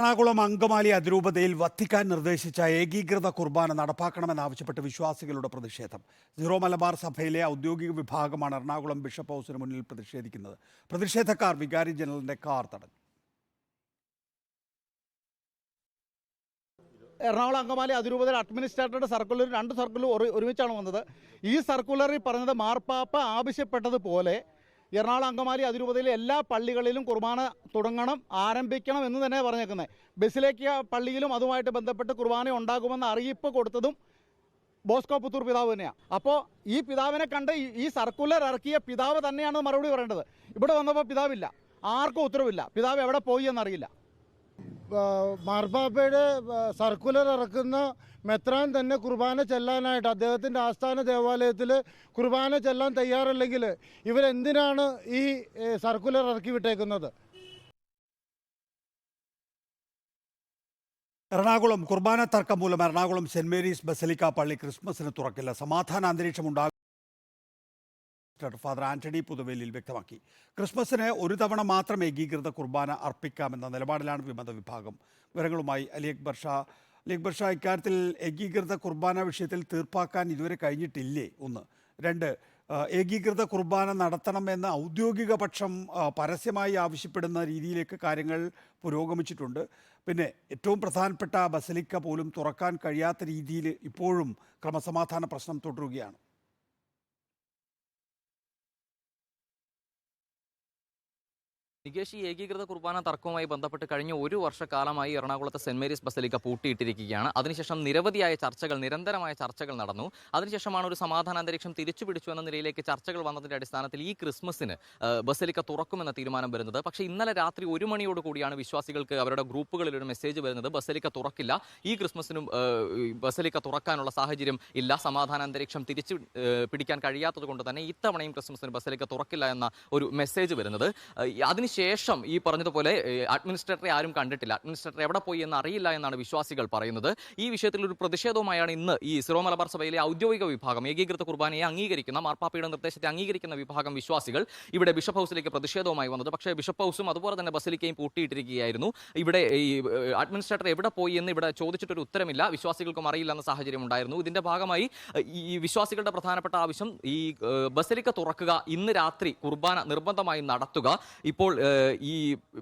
Ernakulam Angamaly അതിരൂപതയിൽ Vatican നിർദ്ദേശിച്ച ഏകീകൃത കുർബാന നടപ്പാക്കണമെന്നാവശ്യപ്പെട്ട് വിശ്വാസികളുടെ പ്രതിഷേധം. സീറോ മലബാർ സഭയിലെ ഔദ്യോഗിക വിഭാഗമാണ് എറണാകുളം ബിഷപ്പ് ഹൗസിന് മുന്നിൽ പ്രതിഷേധിക്കുന്നത്. പ്രതിഷേധക്കാർ വികാരി ജനറലിന്റെ കാർ തടഞ്ഞു. എറണാകുളം അങ്കമാലി അതിരൂപതയിൽ അഡ്മിനിസ്ട്രേറ്ററുടെ സർക്കുലർ രണ്ട് സർക്കുലർ ഒരു- ഒരുമിച്ചാണ് വന്നത്. ഈ സർക്കുലറിൽ പറഞ്ഞത് മാർപ്പാപ്പ ആവശ്യപ്പെട്ടതുപോലെ എറണാകുളം അങ്കമാലി അതിരൂപതയിലെ എല്ലാ പള്ളികളിലും കുർബാന തുടങ്ങണം ആരംഭിക്കണം എന്ന് തന്നെ പറഞ്ഞേക്കുന്നത് ബസിലേക്ക് പള്ളിയിലും അതുമായിട്ട് ബന്ധപ്പെട്ട് കുർബാന ഉണ്ടാകുമെന്ന് അറിയിപ്പ് കൊടുത്തതും ബോസ്കോ പുത്തൂർ പിതാവ് തന്നെയാണ് അപ്പോൾ ഈ പിതാവിനെ കണ്ട് ഈ- സർക്കുലർ ഇറക്കിയ പിതാവ് തന്നെയാണ് മറുപടി പറയേണ്ടത്. ഇവിടെ വന്നപ്പോൾ പിതാവില്ല. ആർക്കും ഉത്തരവില്ല. പിതാവ് എവിടെ പോയി എന്നറിയില്ല. മാർപ്പാപ്പയുടെ സർക്കുലർ ഇറക്കുന്ന മെത്രാൻ തന്നെ കുർബാന ചെല്ലാനായിട്ട് അദ്ദേഹത്തിന്റെ ആസ്ഥാന ദേവാലയത്തിൽ കുർബാന ചെല്ലാൻ തയ്യാറല്ലെങ്കിൽ ഇവരെന്തിനാണ് ഈ സർക്കുലർ ഇറക്കി വിട്ടേക്കുന്നത്? എറണാകുളം കുർബാന തർക്കം മൂലം എറണാകുളം സെന്റ് മേരീസ് ബസലിക്ക പള്ളി ക്രിസ്മസിന് തുറക്കില്ല. സമാധാന അന്തരീക്ഷം ഉണ്ടാകും ഫാദർ ആന്റണി പുതുവേലിൽ വ്യക്തമാക്കി. ക്രിസ്മസിന് ഒരു തവണ മാത്രം ഏകീകൃത കുർബാന അർപ്പിക്കാമെന്ന നിലപാടിലാണ് വിമത വിഭാഗം. വിവരങ്ങളുമായി അലി അക്ബർ ഷാ. അലി അക്ബർ ഷാ ഇക്കാര്യത്തിൽ ഏകീകൃത കുർബാന വിഷയത്തിൽ തീർപ്പാക്കാൻ ഇതുവരെ കഴിഞ്ഞിട്ടില്ലേ ഒന്ന്? രണ്ട് ഏകീകൃത കുർബാന നടത്തണമെന്ന് ഔദ്യോഗിക പക്ഷം പരസ്യമായി ആവശ്യപ്പെടുന്ന രീതിയിലേക്ക് കാര്യങ്ങൾ പുരോഗമിച്ചിട്ടുണ്ട്. പിന്നെ ഏറ്റവും പ്രധാനപ്പെട്ട ബസലിക്ക പോലും തുറക്കാൻ കഴിയാത്ത രീതിയിൽ ഇപ്പോഴും ക്രമസമാധാന പ്രശ്നം തുടരുകയാണ്. നികേഷ് ഈ ഏകീകൃത കുർബാന തർക്കവുമായി ബന്ധപ്പെട്ട് കഴിഞ്ഞ ഒരു വർഷക്കാലമായി എറണാകുളത്തെ സെന്റ് മേരീസ് ബസലിക്ക പൂട്ടിയിട്ടിരിക്കുകയാണ്. അതിനുശേഷം നിരവധിയായ ചർച്ചകൾ നിരന്തരമായ ചർച്ചകൾ നടന്നു. അതിനുശേഷമാണ് ഒരു സമാധാന അന്തരീക്ഷം തിരിച്ചു പിടിച്ചു എന്ന നിലയിലേക്ക് ചർച്ചകൾ വന്നതിന്റെ അടിസ്ഥാനത്തിൽ ഈ ക്രിസ്മസിന് ബസലിക്ക തുറക്കുമെന്ന തീരുമാനം വരുന്നത്. പക്ഷേ ഇന്നലെ രാത്രി ഒരു മണിയോട് കൂടിയാണ് വിശ്വാസികൾക്ക് അവരുടെ ഗ്രൂപ്പുകളിൽ ഒരു മെസ്സേജ് വരുന്നത്. ബസലിക്ക തുറക്കില്ല. ഈ ക്രിസ്മസിനും ബസലിക്ക തുറക്കാനുള്ള സാഹചര്യം ഇല്ല. സമാധാന അന്തരീക്ഷം തിരിച്ചു പിടിക്കാൻ കഴിയാത്തത് കൊണ്ട് തന്നെ ഇത്തവണയും ക്രിസ്മസിന് ബസലിക്ക തുറക്കില്ല എന്ന ഒരു മെസ്സേജ് വരുന്നത്. ആ, അതിനുശേഷം ഈ പറഞ്ഞതുപോലെ അഡ്മിനിസ്ട്രേറ്ററെ ആരും കണ്ടിട്ടില്ല. അഡ്മിനിസ്ട്രേറ്റർ എവിടെ പോയി എന്ന് അറിയില്ല എന്നാണ് വിശ്വാസികൾ പറയുന്നത്. ഈ വിഷയത്തിൽ ഒരു പ്രതിഷേധവുമായാണ് ഇന്ന് ഈ സിറോ മലബാർ സഭയിലെ ഔദ്യോഗിക വിഭാഗം ഏകീകൃത കുർബാനയെ അംഗീകരിക്കുന്ന മാർപ്പാപ്പയുടെ നിർദ്ദേശത്തെ അംഗീകരിക്കുന്ന വിഭാഗം വിശ്വാസികൾ ഇവിടെ ബിഷപ്പ് ഹൗസിലേക്ക് പ്രതിഷേധവുമായി വന്നത്. പക്ഷേ ബിഷപ്പ് ഹൗസും അതുപോലെ തന്നെ ബസിലിക്കയും പൂട്ടിയിട്ടിരിക്കുകയായിരുന്നു. ഇവിടെ ഈ അഡ്മിനിസ്ട്രേറ്റർ എവിടെ പോയി എന്ന് ഇവിടെ ചോദിച്ചിട്ടൊരു ഉത്തരമില്ല. വിശ്വാസികൾക്കും അറിയില്ല എന്ന സാഹചര്യം ഉണ്ടായിരുന്നു. ഇതിന്റെ ഭാഗമായി ഈ വിശ്വാസികളുടെ പ്രധാനപ്പെട്ട ആവശ്യം ഈ ബസിലിക്ക തുറക്കുക ഇന്ന് രാത്രി കുർബാന നിർബന്ധമായും നടത്തുക. ഇപ്പോൾ ഈ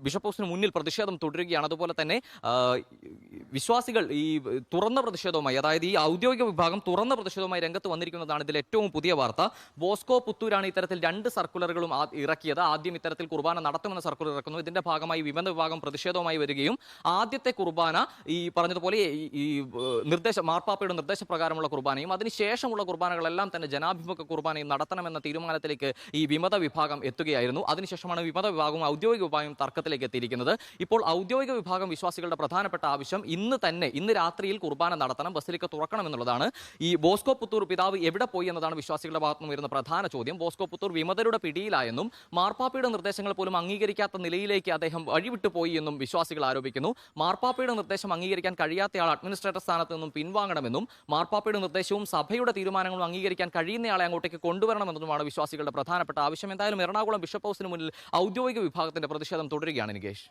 ബിഷപ്പ് ഹൗസിന് മുന്നിൽ പ്രതിഷേധം തുടരുകയാണ്. അതുപോലെ തന്നെ വിശ്വാസികൾ ഈ തുറന്ന പ്രതിഷേധവുമായി അതായത് ഈ ഔദ്യോഗിക വിഭാഗം തുറന്ന പ്രതിഷേധവുമായി രംഗത്ത് വന്നിരിക്കുന്നതാണ് ഇതിൽ ഏറ്റവും പുതിയ വാർത്ത. ബോസ്കോ പുത്തൂരാണ് ഇത്തരത്തിൽ രണ്ട് സർക്കുലറുകളും ഇറക്കിയത്. ആദ്യം ഇത്തരത്തിൽ കുർബാന നടത്തുമെന്ന സർക്കുലർ ഇറക്കുന്നു. ഇതിന്റെ ഭാഗമായി വിമത വിഭാഗം പ്രതിഷേധവുമായി വരികയും ആദ്യത്തെ കുർബാന ഈ പറഞ്ഞതുപോലെ ഈ നിർദ്ദേശ മാർപ്പാപ്പയുടെ നിർദ്ദേശപ്രകാരമുള്ള കുർബാനയും അതിനുശേഷമുള്ള കുർബാനകളെല്ലാം തന്നെ ജനാഭിമുഖ കുർബാനയും നടത്തണമെന്ന തീരുമാനത്തിലേക്ക് ഈ വിമത വിഭാഗം എത്തുകയായിരുന്നു. അതിനുശേഷമാണ് വിമത വിഭാഗവും ഔദ്യോഗിക വിഭാഗവും തർക്കത്തിലേക്ക് എത്തിയിരിക്കുന്നത്. ഇപ്പോൾ ഔദ്യോഗിക വിഭാഗം വിശ്വാസികളുടെ പ്രധാനപ്പെട്ട ആവശ്യം ഇന്ന് തന്നെ ഇന്ന് രാത്രിയിൽ കുർബാന നടത്തണം ബസിലിക്ക തുറക്കണം എന്നുള്ളതാണ്. ഈ ബോസ്കോ പുത്തൂർ പിതാവ് എവിടെ പോയി എന്നതാണ് വിശ്വാസികളുടെ ഭാഗത്തു നിന്ന് വരുന്ന പ്രധാന ചോദ്യം. ബോസ്കോ പുത്തൂർ വിമതരുടെ പിടിയിലായെന്നും മാർപ്പാപ്പയുടെ നിർദ്ദേശങ്ങൾ പോലും അംഗീകരിക്കാത്ത നിലയിലേക്ക് അദ്ദേഹം വഴിവിട്ടു പോയി എന്നും വിശ്വാസികൾ ആരോപിക്കുന്നു. മാർപ്പാപ്പയുടെ നിർദ്ദേശം അംഗീകരിക്കാൻ കഴിയാത്തയാൾ അഡ്മിനിസ്ട്രേറ്റർ സ്ഥാനത്ത് നിന്നും പിൻവാങ്ങണമെന്നും മാർപ്പാപ്പയുടെ നിർദ്ദേശവും സഭയുടെ തീരുമാനങ്ങളും അംഗീകരിക്കാൻ കഴിയുന്നയാളെ അങ്ങോട്ടേക്ക് കൊണ്ടുവരണമെന്നതുമാണ് വിശ്വാസികളുടെ പ്രധാനപ്പെട്ട ആവശ്യം. എന്തായാലും എറണാകുളം ബിഷപ്പ് ഹൗസിന് മുന്നിൽ ഔദ്യോഗിക വിഭാഗത്തിന്റെ പ്രതിഷേധം തുടരുകയാണ് നികേഷ്.